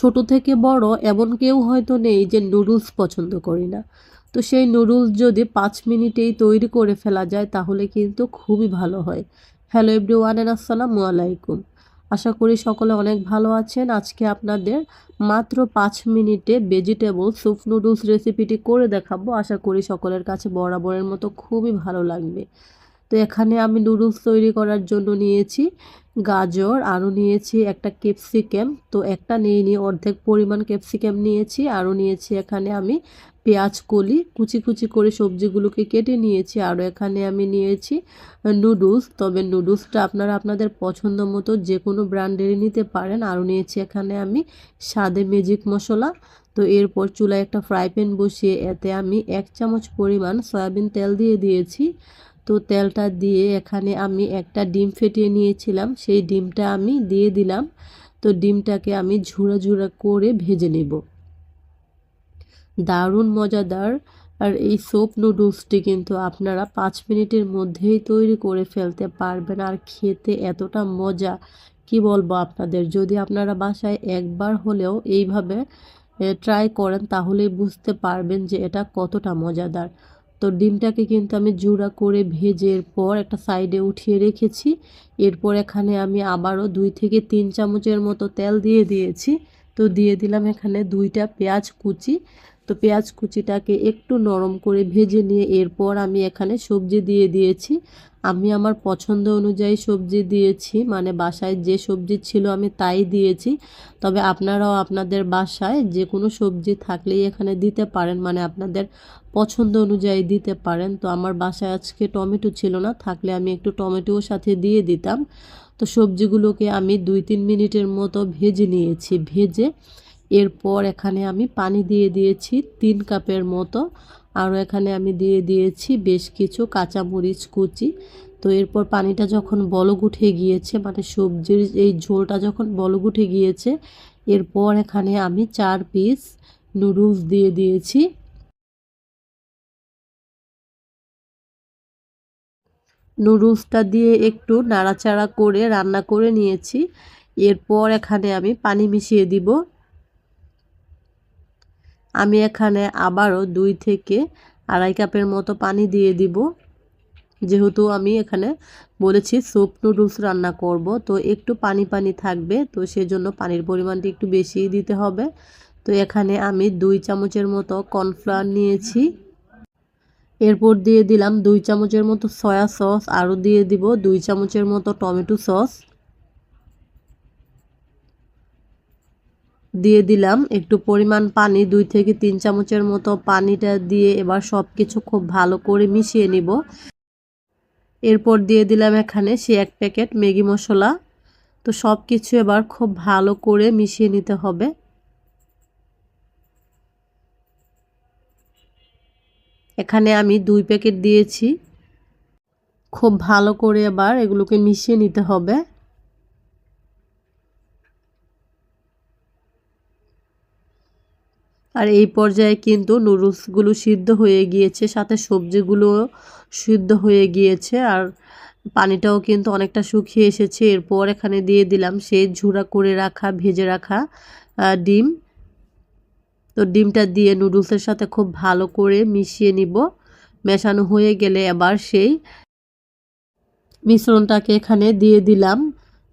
ছোট থেকে বড় এমন কেউ হয়তো নেই যে নুডলস পছন্দ করি না। তো সেই নুডলস যদি পাঁচ মিনিটেই তৈরি করে ফেলা যায় তাহলে কিন্তু খুবই ভালো হয়। হ্যালো এভরিওয়ান এন্ড আসসালামু আলাইকুম। আশা করি সকলে অনেক ভালো আছেন। আজকে আপনাদের মাত্র পাঁচ মিনিটে ভেজিটেবল স্যুপ নুডলস রেসিপিটি করে দেখাবো। আশা করি সকলের কাছে বরাবরের মতো খুবই ভালো লাগবে। তো এখানে আমি নুডলস তৈরি করার জন্য নিয়েছি গাজর, আরও নিয়েছি একটা ক্যাপসিকাম। তো একটা নিয়ে নিয়ে অর্ধেক পরিমাণ ক্যাপসিকাম নিয়েছি, আরও নিয়েছি এখানে আমি পেঁয়াজ কলি। কুচি কুচি করে সবজিগুলোকে কেটে নিয়েছি, আরও এখানে আমি নিয়েছি নুডলস। তবে নুডলসটা আপনারা আপনাদের পছন্দ মতো যে কোনো ব্র্যান্ডেরই নিতে পারেন। আরও নিয়েছি এখানে আমি স্বাদে ম্যাজিক মশলা। তো এরপর চুলায় একটা ফ্রাই প্যান বসিয়ে এতে আমি এক চামচ পরিমাণ সয়াবিন তেল দিয়ে দিয়েছি। তো তেলটা দিয়ে এখানে আমি একটা ডিম ফেটিয়ে নিয়েছিলাম। সেই ডিমটা আমি দিয়ে দিলাম। তো ডিমটাকে আমি ঝুড়া ঝুড়া করে ভেজে নেব। দারুণ মজাদার। আর এই সোপ নুডলসটি কিন্তু আপনারা পাঁচ মিনিটের মধ্যেই তৈরি করে ফেলতে পারবেন। আর খেতে এতটা মজা, কি বলব আপনাদের? যদি আপনারা বাসায় একবার হলেও এইভাবে ট্রাই করেন, তাহলেই বুঝতে পারবেন যে এটা কতটা মজাদার। তো ডিমটাকে কিন্তু আমি জুড়া করে ভেজের পর একটা সাইডে উঠিয়ে রেখেছি। এরপর এখানে আমি আবারও দুই থেকে তিন চামচের মতো তেল দিয়ে দিয়েছি। তো দিয়ে দিলাম এখানে দুইটা পেঁয়াজ কুচি। তো পেঁয়াজ কুচিটাকে একটু নরম করে ভেজে নিয়ে এরপর আমি এখানে সবজি দিয়ে দিয়েছি। আমি আমার পছন্দ অনুযায়ী সবজি দিয়েছি মানে বাসায় যে সবজি ছিল আমি তাই দিয়েছি। তবে আপনারাও আপনাদের বাসায় যে কোনো সবজি থাকলেই এখানে দিতে পারেন মানে আপনাদের পছন্দ অনুযায়ী দিতে পারেন। তো আমার বাসায় আজকে টমেটো ছিল না, থাকলে আমি একটু টমেটোর সাথে দিয়ে দিতাম। তো সবজিগুলোকে আমি দুই তিন মিনিটের মতো ভেজে নিয়েছি, ভেজে এরপর এখানে আমি পানি দিয়ে দিয়েছি তিন কাপের মতো। আরও এখানে আমি দিয়ে দিয়েছি বেশ কিছু কাঁচামরিচ কুচি। তো এরপর পানিটা যখন বলক উঠে গিয়েছে মানে সবজির এই ঝোলটা যখন বলক উঠে গিয়েছে, এরপর এখানে আমি চার পিস নুডলস দিয়ে দিয়েছি। নুডলসটা দিয়ে একটু নাড়াচাড়া করে, রান্না করে নিয়েছি। এরপর এখানে আমি পানি মিশিয়ে দিব। আমি এখানে আবারও দুই থেকে আড়াই কাপের মতো পানি দিয়ে দিব। যেহেতু আমি এখানে বলেছি স্যুপ নুডলস রান্না করব, তো একটু পানি পানি থাকবে, তো সেজন্য পানির পরিমাণটি একটু বেশিই দিতে হবে। তো এখানে আমি দুই চামচের মতো কর্নফ্লাওয়ার নিয়েছি। এরপর দিয়ে দিলাম দুই চামচের মতো সয়া সস, আরও দিয়ে দিব দুই চামচের মতো টমেটো সস। দিয়ে দিলাম। একটু পরিমাণ পানি, দুই থেকে তিন চামচের মতো পানিটা দিয়ে এবার সব কিছু খুব ভালো করে মিশিয়ে নিব। এরপর দিয়ে দিলাম এখানে সে এক প্যাকেট ম্যাগি মশলা। তো সব কিছু এবার খুব ভালো করে মিশিয়ে নিতে হবে। এখানে আমি দুই প্যাকেট দিয়েছি। খুব ভালো করে এবার এগুলোকে মিশিয়ে নিতে হবে। আর এই পর্যায়ে কিন্তু নুডলসগুলো সিদ্ধ হয়ে গিয়েছে, সাথে সবজিগুলো সিদ্ধ হয়ে গিয়েছে আর পানিটাও কিন্তু অনেকটা শুকিয়ে এসেছে। এরপর এখানে দিয়ে দিলাম সেই ঝুড়া করে রাখা, ভেজে রাখা ডিম। তো ডিমটা দিয়ে নুডলসের সাথে খুব ভালো করে মিশিয়ে নিব। মেশানো হয়ে গেলে এবার সেই মিশ্রণটাকে এখানে দিয়ে দিলাম।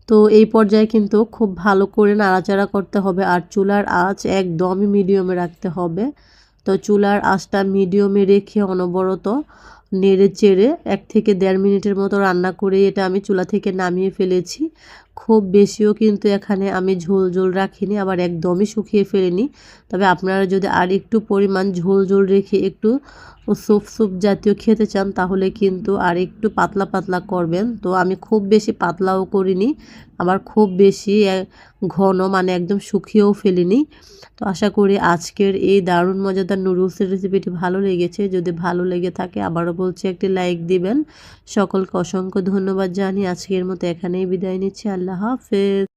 তো এই পর্যায়ে কিন্তু খুব ভালো করে নাড়াচাড়া করতে হবে আর চুলার আঁচ একদমই মিডিয়ামে রাখতে হবে। তো চুলার আঁচটা মিডিয়ামে রেখে অনবরত নেড়ে চেড়ে এক থেকে দেড় মিনিটের মতো রান্না করে এটা আমি চুলা থেকে নামিয়ে ফেলেছি। খুব বেশিও কিন্তু এখানে আমি ঝোল ঝোল রাখিনি, আবার একদমই শুকিয়ে ফেলিনি। তবে আপনারা যদি আর একটু পরিমাণ ঝোল ঝোল রেখে একটু স্যুপ স্যুপ জাতীয় খেতে চান, তাহলে কিন্তু আর একটু পাতলা পাতলা করবেন। তো আমি খুব বেশি পাতলাও করিনি, আবার খুব বেশি ঘন মানে একদম শুকিয়েও ফেলিনি। তো আশা করি আজকের এই দারুণ মজাদার নুডলসের রেসিপিটি ভালো লেগেছে। যদি ভালো লেগে থাকে, আবারও বলছি, একটি লাইক দিবেন। সকলকে অসংখ্য ধন্যবাদ জানি আজকের মতো এখানেই বিদায় নিচ্ছি। আল্লাহ अल्लाह हाफिज।